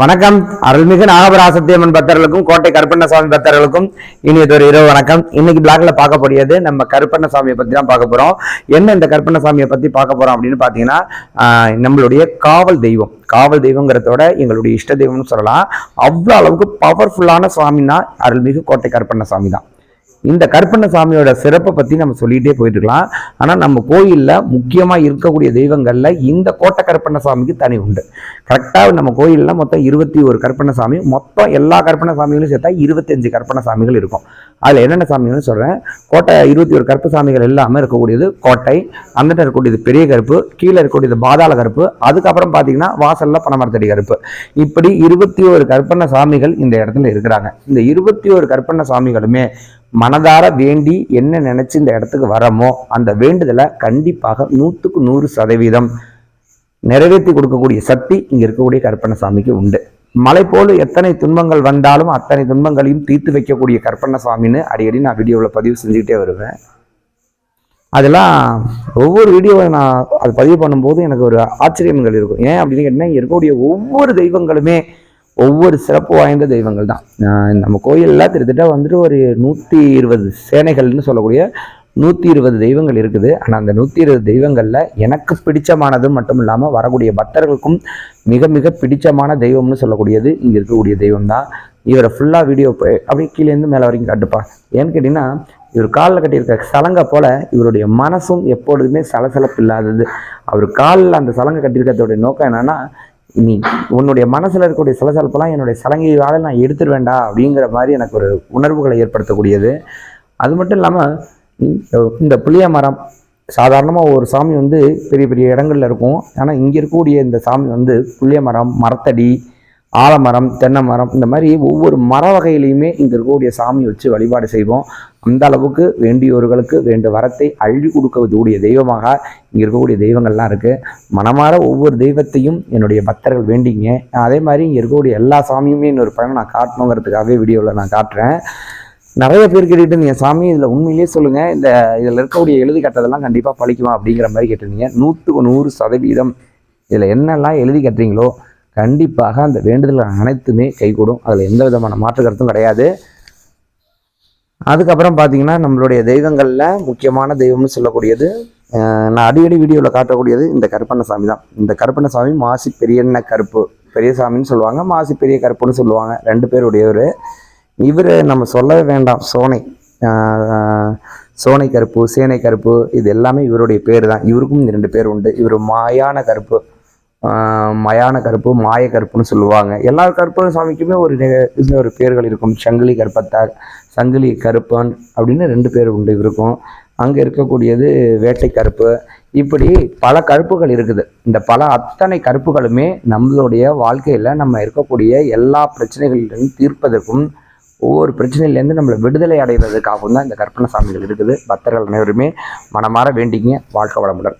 வணக்கம். அருள்மிகு நாகபராசத்தியம்மன் பக்தர்களுக்கும் கோட்டை கருப்பண்ணசாமி பக்தர்களுக்கும் இனியதொரு இரவு வணக்கம். இன்னைக்கு பிளாக்ல பார்க்க போறியது நம்ம கருப்பண்ணசாமியை பத்தி தான் பார்க்க போறோம். என்ன இந்த கருப்பண்ணசாமியை பத்தி பார்க்க போறோம் அப்படின்னு பாத்தீங்கன்னா நம்மளுடைய காவல் தெய்வம். காவல் தெய்வங்கிறதோட எங்களுடைய இஷ்ட தெய்வம்னு சொல்லலாம். அவ்வளோ அளவுக்கு பவர்ஃபுல்லான சுவாமின்னா அருள்மிகு கோட்டை கருப்பண்ணசாமி தான். இந்த கருப்பண்ணசாமியோட சிறப்பை பற்றி நம்ம சொல்லிகிட்டே போயிட்டு இருக்கலாம் ஆனால் நம்ம கோயிலில் முக்கியமாக இருக்கக்கூடிய தெய்வங்களில் இந்த கோட்டை கருப்பண்ணசாமிக்கு தனி உண்டு. கரெக்டாக நம்ம கோயிலில் மொத்தம் இருபத்தி ஒரு கருப்பண்ணசாமி மொத்தம் எல்லா கருப்பண்ணசாமிகளும் சேர்த்தா இருபத்தஞ்சு கருப்பண்ணசாமிகள் இருக்கும். அதில் என்னென்ன சாமிகள்னு சொல்கிறேன் கோட்டை இருபத்தி ஒரு கருப்பசாமிகள் எல்லாமே இருக்கக்கூடியது கோட்டை அங்கிட்ட இருக்கக்கூடியது பெரிய கருப்பு கீழே இருக்கக்கூடியது பாதாள கருப்பு அதுக்கப்புறம் பார்த்தீங்கன்னா வாசலில் பனமரத்தடி கருப்பு. இப்படி இருபத்தி ஒரு கருப்பண்ண சாமிகள் இந்த இடத்துல இருக்கிறாங்க. இந்த இருபத்தி ஒரு கருப்பண்ண சாமிகளுமே மனதார வேண்டி என்ன நினைச்சு இந்த இடத்துக்கு வரமோ அந்த வேண்டுதலை கண்டிப்பாக நூற்றுக்கு நூறு சதவீதம் நிறைவேற்றி கொடுக்கக்கூடிய சக்தி இங்க இருக்கக்கூடிய கருப்பண்ணசாமிக்கு உண்டு. மலை போல எத்தனை துன்பங்கள் வந்தாலும் அத்தனை துன்பங்களையும் தீர்த்து வைக்கக்கூடிய கருப்பண்ணசாமின்னு அடிக்கடி நான் வீடியோவில் பதிவு செஞ்சுக்கிட்டே வருவேன். அதெல்லாம் ஒவ்வொரு வீடியோவை நான் அது பதிவு பண்ணும்போது எனக்கு ஒரு ஆச்சரியங்கள் இருக்கும். ஏன் அப்படின்னு கேட்டிங்கன்னா இருக்கக்கூடிய ஒவ்வொரு தெய்வங்களுமே ஒவ்வொரு சிறப்பு வாய்ந்த தெய்வங்கள் தான். நம்ம கோயிலில் கிட்டத்தட்ட வந்துட்டு ஒரு நூற்றி இருபது சேனைகள்னு சொல்லக்கூடிய நூற்றி இருபது தெய்வங்கள் இருக்குது. ஆனால் அந்த நூற்றி இருபது தெய்வங்களில் எனக்கு பிடிச்சமானது மட்டும் இல்லாமல் வரக்கூடிய பக்தர்களுக்கும் மிக மிக பிடிச்சமான தெய்வம்னு சொல்லக்கூடியது இங்கே இருக்கக்கூடிய தெய்வம் தான். இவரை ஃபுல்லாக வீடியோ அப்படியே கீழேருந்து மேலே வரைக்கும் காட்டுப்பா. ஏன்னு கேட்டிங்கன்னா இவர் காலில் கட்டியிருக்க சலங்கை போல இவருடைய மனசும் எப்பொழுதுமே சலசலப்பு இல்லாதது. அவர் காலில் அந்த சலங்கை கட்டியிருக்கிறதோடைய நோக்கம் என்னென்னா நீ உன்னுடைய மனசில் இருக்கக்கூடிய சலசலப்பெல்லாம் என்னுடைய சலங்கையால் நான் எடுத்துருவேண்டா அப்படிங்கிற மாதிரி எனக்கு ஒரு உணர்வுகளை ஏற்படுத்தக்கூடியது. அது மட்டும் இல்லாமல் இந்த புளிய மரம் சாதாரணமாக ஒரு சாமி வந்து பெரிய பெரிய இடங்கள்ல இருக்கும். ஆனால் இங்கே இருக்கக்கூடிய இந்த சாமி வந்து புளிய மரம் மரத்தடி ஆலமரம் தென்னை மரம் இந்த மாதிரி ஒவ்வொரு மர வகையிலையுமே இங்கே இருக்கக்கூடிய சாமி வச்சு வழிபாடு செய்வோம். அந்த அளவுக்கு வேண்டியவர்களுக்கு வேண்டிய வரத்தை அள்ளி கொடுக்கக்கூடிய தெய்வமாக இங்கே இருக்கக்கூடிய தெய்வங்கள்லாம் இருக்குது மனமார ஒவ்வொரு தெய்வத்தையும் என்னுடைய பக்தர்கள் வேண்டிங்க. அதே மாதிரி இங்கே இருக்கக்கூடிய எல்லா சாமியுமே இன்னொரு பழம் நான் காட்டணுங்கிறதுக்காகவே வீடியோவில் நான் காட்டுறேன். நிறைய பேர் கேட்டுட்டு நீங்கள் சாமி இதில் உண்மையிலேயே சொல்லுங்கள் இந்த இதில் இருக்கக்கூடிய எழுதி கட்டதெல்லாம் கண்டிப்பாக பழிக்குமா? அப்படிங்கிற மாதிரி கேட்டிருந்தீங்க. நூற்றுக்கு நூறு சதவீதம் இதில் என்னெல்லாம் எழுதி கட்டுறீங்களோ கண்டிப்பாக அந்த வேண்டுதல் அனைத்துமே கைகூடும். அதில் எந்த விதமான மாற்று கருத்தும் கிடையாது. அதுக்கப்புறம் பார்த்தீங்கன்னா நம்மளுடைய தெய்வங்களில் முக்கியமான தெய்வம்னு சொல்லக்கூடியது நான் அடிக்கடி வீடியோவில் காட்டக்கூடியது இந்த கருப்பண்ணசாமி தான். இந்த கருப்பண்ணசாமி மாசி பெரியண்ண கருப்பு. பெரியசாமின்னு சொல்லுவாங்க மாசி பெரிய கருப்புன்னு சொல்லுவாங்க ரெண்டு பேருடையவர். இவர் நம்ம சொல்லவே வேண்டாம் சோனை. சோனை கருப்பு சேனை கருப்பு இது எல்லாமே இவருடைய பேர் தான். இவருக்கும் இந்த ரெண்டு பேர் உண்டு. இவர் மாயான கருப்பு. மயான கருப்பு மாய கருப்புன்னு சொல்லுவாங்க. எல்லா கருப்பன் சாமிக்குமே ஒரு இது ஒரு பேர்கள் இருக்கும். சங்கிலி கருப்பத்தார் சங்கிலி கருப்பன் அப்படின்னு ரெண்டு பேர் உண்டு இருக்கும். அங்கே இருக்கக்கூடியது வேட்டை கருப்பு. இப்படி பல கருப்புகள் இருக்குது. இந்த பல அத்தனை கருப்புகளுமே நம்மளுடைய வாழ்க்கையில் நம்ம இருக்கக்கூடிய எல்லா பிரச்சனைகளிலிருந்து தீர்ப்பதற்கும் ஒவ்வொரு பிரச்சனையிலேருந்து நம்மளை விடுதலை அடைவதற்காகவும் தான் இந்த கற்பனை சாமிகள் இருக்குது. பக்தர்கள் அனைவருமே மனமாற வேண்டிங்க. வாழ்க்கை வளமுடன்.